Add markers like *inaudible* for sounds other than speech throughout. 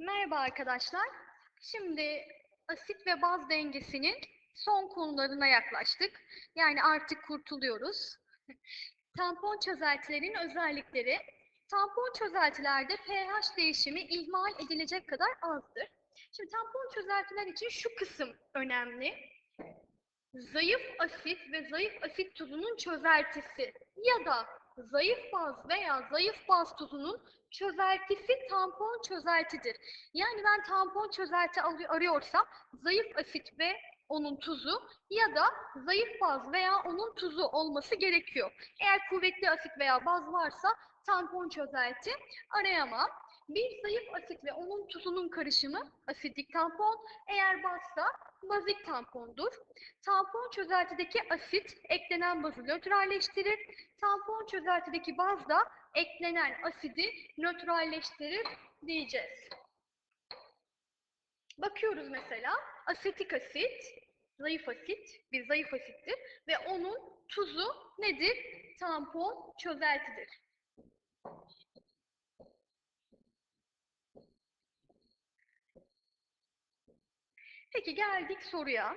Merhaba arkadaşlar. Şimdi asit ve baz dengesinin son konularına yaklaştık. Yani artık kurtuluyoruz. *laughs* Tampon çözeltilerin özellikleri. Tampon çözeltilerde pH değişimi ihmal edilecek kadar azdır. Şimdi tampon çözeltiler için şu kısım önemli. Zayıf asit ve zayıf asit tuzunun çözeltisi ya da zayıf baz veya zayıf baz tuzunun çözeltisi tampon çözeltidir. Yani ben tampon çözelti arıyorsam zayıf asit ve onun tuzu ya da zayıf baz veya onun tuzu olması gerekiyor. Eğer kuvvetli asit veya baz varsa tampon çözelti arayamam. Bir zayıf asit ve onun tuzunun karışımı asidik tampon, eğer bazsa bazik tampondur. Tampon çözeltideki asit eklenen bazı nötralleştirir. Tampon çözeltideki baz da eklenen asidi nötralleştirir diyeceğiz. Bakıyoruz mesela asetik asit, zayıf asit, bir zayıf asittir ve onun tuzu nedir? Tampon çözeltidir. Peki geldik soruya.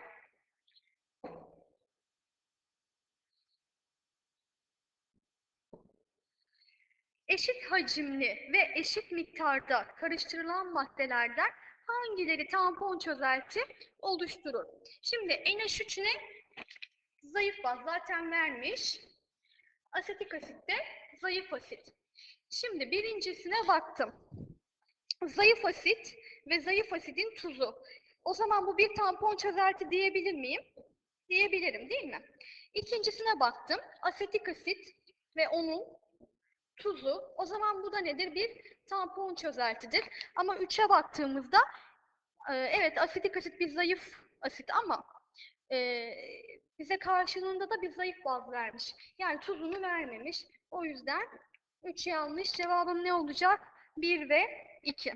Eşit hacimli ve eşit miktarda karıştırılan maddelerden hangileri tampon çözelti oluşturur? Şimdi NH3 ne? Zayıf baz zaten vermiş. Asetik asit de zayıf asit. Şimdi birincisine baktım. Zayıf asit ve zayıf asidin tuzu. O zaman bu bir tampon çözelti diyebilir miyim? Diyebilirim değil mi? İkincisine baktım. Asetik asit ve onun tuzu. O zaman bu da nedir? Bir tampon çözeltidir. Ama 3'e baktığımızda e, evet asetik asit bir zayıf asit ama e, bize karşılığında da bir zayıf baz vermiş. Yani tuzunu vermemiş. O yüzden 3 yanlış. Cevabım ne olacak? 1 ve 2.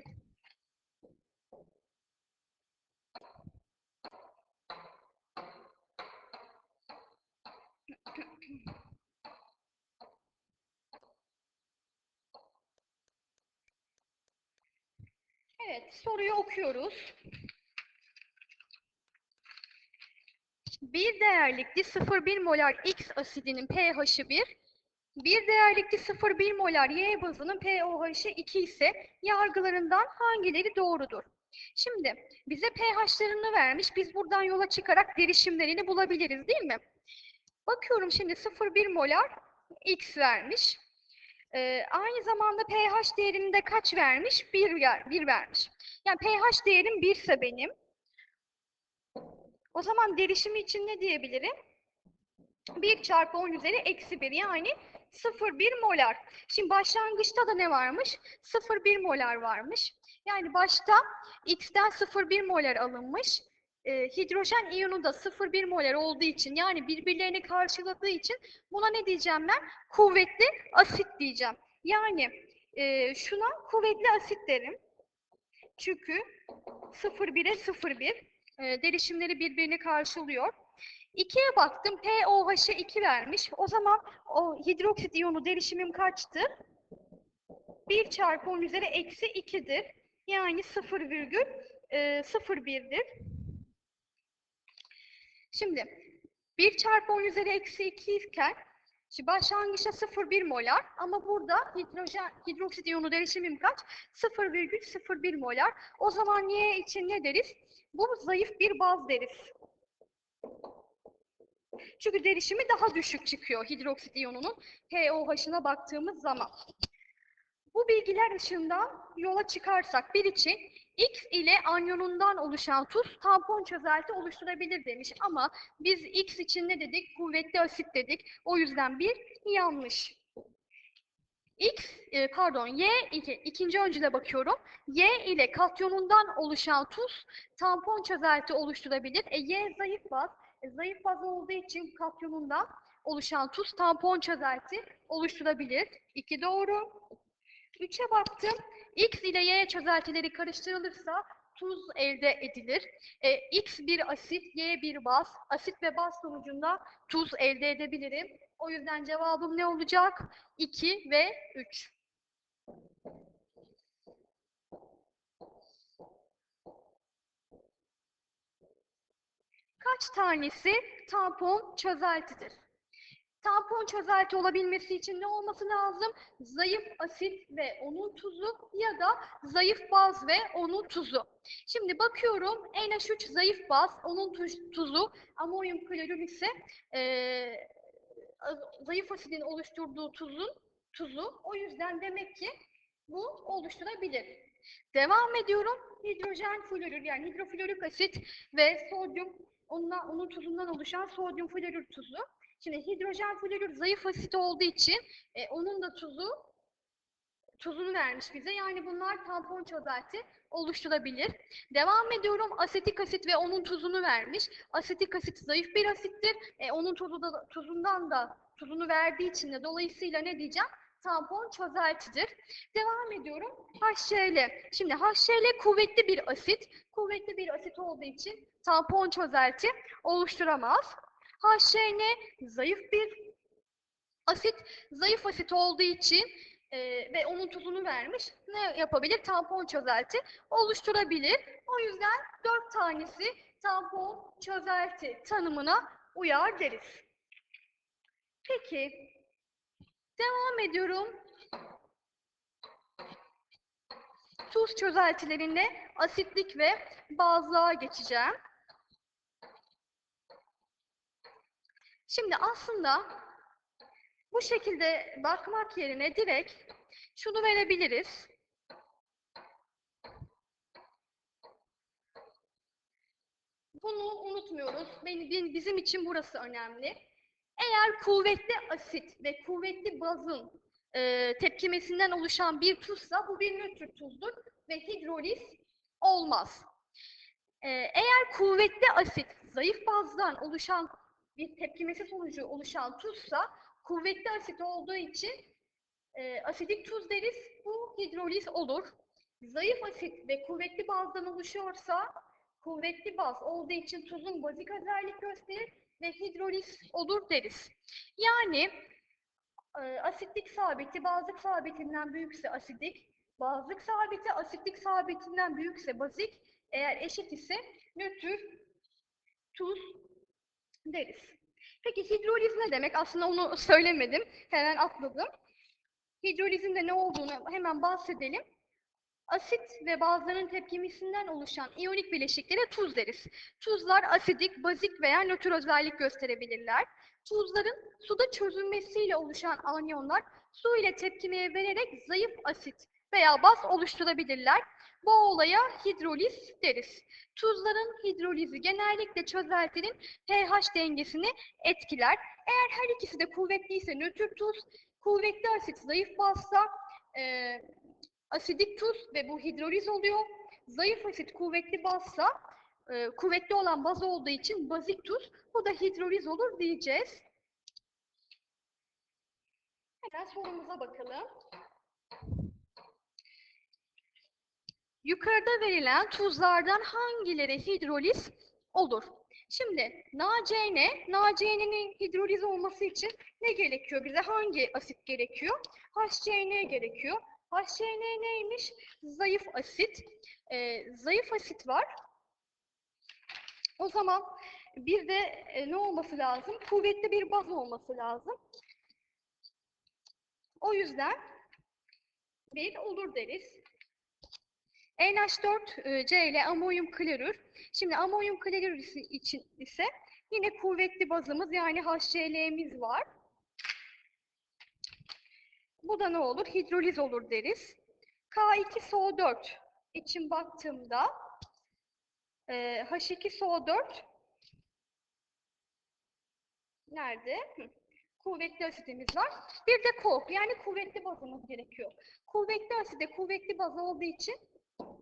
Evet, soruyu okuyoruz. Bir değerlikli 0,1 molar X asidinin pH'i 1, bir değerlikli 0,1 molar Y bazının pOH'ı 2 ise yargılarından hangileri doğrudur? Şimdi bize pH'larını vermiş. Biz buradan yola çıkarak derişimlerini bulabiliriz değil mi? Bakıyorum şimdi 0,1 molar X vermiş. Ee, aynı zamanda pH değerini kaç vermiş? 1, 1 vermiş. Yani pH değerim 1 ise benim. O zaman derişimi için ne diyebilirim? 1 çarpı 10 üzeri eksi 1 yani 0,1 molar. Şimdi başlangıçta da ne varmış? 0,1 molar varmış. Yani başta X'ten 0,1 molar alınmış. E, hidrojen iyonu da 0,1 molar olduğu için yani birbirlerini karşıladığı için buna ne diyeceğim ben? Kuvvetli asit diyeceğim. Yani e, şuna kuvvetli asit derim. Çünkü 0,1'e 0,1 e, derişimleri birbirini karşılıyor. 2'ye baktım. pOH'e 2 vermiş. O zaman o hidroksit iyonu derişimim kaçtı? 1 çarpı 10 üzeri eksi 2'dir. Yani 0,01'dir. Şimdi 1 çarpı 10 üzeri eksi 2 iken başlangıçta 0,1 molar ama burada hidrojen, hidroksit iyonu derişimim kaç? 0,01 molar. O zaman Y için ne deriz? Bu zayıf bir baz deriz. Çünkü derişimi daha düşük çıkıyor hidroksit iyonunun pOH'ına baktığımız zaman. Bu bilgiler ışığından yola çıkarsak bir için X ile anyonundan oluşan tuz tampon çözelti oluşturabilir demiş ama biz X için ne dedik? Kuvvetli asit dedik. O yüzden bir yanlış. X, e, pardon, Y iki, ikinci öncüle bakıyorum. Y ile katyonundan oluşan tuz tampon çözelti oluşturabilir. E, y zayıf baz. E, zayıf baz olduğu için katyonundan oluşan tuz tampon çözelti oluşturabilir. İki doğru. Üçe baktım. X ile Y çözeltileri karıştırılırsa tuz elde edilir. E, X bir asit, Y bir baz. Asit ve baz sonucunda tuz elde edebilirim. O yüzden cevabım ne olacak? 2 ve 3. Kaç tanesi tampon çözeltidir? Tampon çözelti olabilmesi için ne olması lazım? Zayıf asit ve onun tuzu ya da zayıf baz ve onun tuzu. Şimdi bakıyorum NH3 zayıf baz, onun tuz- tuzu, amonyum klorür ise a- zayıf asidin oluşturduğu tuzun tuzu. O yüzden demek ki bu oluşturabilir. Devam ediyorum. Hidrojen florür yani hidroflorik asit ve sodyum onun tuzundan oluşan sodyum florür tuzu. Şimdi hidrojen florür zayıf asit olduğu için e, onun da tuzu tuzunu vermiş bize. Yani bunlar tampon çözelti oluşturabilir. Devam ediyorum. Asetik asit ve onun tuzunu vermiş. Asetik asit zayıf bir asittir. E, onun tuzu da, tuzundan da tuzunu verdiği için de dolayısıyla ne diyeceğim? Tampon çözeltidir. Devam ediyorum. HCl. Şimdi HCl kuvvetli bir asit. Kuvvetli bir asit olduğu için tampon çözelti oluşturamaz. HCl zayıf bir asit. Zayıf asit olduğu için e, ve onun tuzunu vermiş. Ne yapabilir? Tampon çözelti oluşturabilir. O yüzden dört tanesi tampon çözelti tanımına uyar deriz. Peki, devam ediyorum. Tuz çözeltilerinde asitlik ve bazlığa geçeceğim. Şimdi aslında bu şekilde bakmak yerine direkt şunu verebiliriz. Bunu unutmuyoruz. Bizim için burası önemli. Eğer kuvvetli asit ve kuvvetli bazın e, tepkimesinden oluşan bir tuzsa bu bir nötr tuzdur ve hidroliz olmaz. E, eğer kuvvetli asit zayıf bazdan oluşan bir tepkimesi sonucu oluşan tuzsa kuvvetli asit olduğu için e, asidik tuz deriz. Bu hidroliz olur. Zayıf asit ve kuvvetli bazdan oluşuyorsa kuvvetli baz olduğu için tuzun bazik özellik gösterir ve hidroliz olur deriz. Yani e, asitlik sabiti bazlık sabitinden büyükse asidik, bazlık sabiti asitlik sabitinden büyükse bazik, eğer eşit ise nötr tuz deriz. Peki hidroliz ne demek? Aslında onu söylemedim. Hemen atladım. Hidrolizin de ne olduğunu hemen bahsedelim. Asit ve bazların tepkimesinden oluşan iyonik bileşiklere tuz deriz. Tuzlar asidik, bazik veya nötr özellik gösterebilirler. Tuzların suda çözülmesiyle oluşan anyonlar su ile tepkimeye vererek zayıf asit veya baz oluşturabilirler. Bu olaya hidroliz deriz. Tuzların hidrolizi genellikle çözeltinin pH dengesini etkiler. Eğer her ikisi de kuvvetliyse nötr tuz, kuvvetli asit zayıf bazsa e, asidik tuz ve bu hidroliz oluyor. Zayıf asit kuvvetli bazsa e, kuvvetli olan baz olduğu için bazik tuz. Bu da hidroliz olur diyeceğiz. Hemen sorumuza bakalım. Yukarıda verilen tuzlardan hangileri hidroliz olur? Şimdi NaCN, NaCN'nin hidroliz olması için ne gerekiyor bize? Hangi asit gerekiyor? HCN gerekiyor. HCN neymiş? Zayıf asit. Ee, zayıf asit var. O zaman bir de e, ne olması lazım? Kuvvetli bir baz olması lazım. O yüzden bir olur deriz. NH4 ile amonyum klorür. Şimdi amonyum klorür için ise yine kuvvetli bazımız yani HCl'miz var. Bu da ne olur? Hidroliz olur deriz. K2SO4 için baktığımda e, H2SO4 nerede? Kuvvetli asitimiz var. Bir de KO yani kuvvetli bazımız gerekiyor. Kuvvetli aside kuvvetli baz olduğu için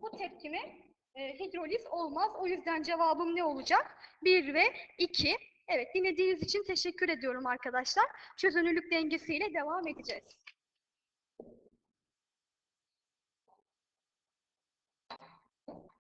bu tepkime e, hidroliz olmaz. O yüzden cevabım ne olacak? 1 ve 2. Evet dinlediğiniz için teşekkür ediyorum arkadaşlar. Çözünürlük dengesiyle devam edeceğiz.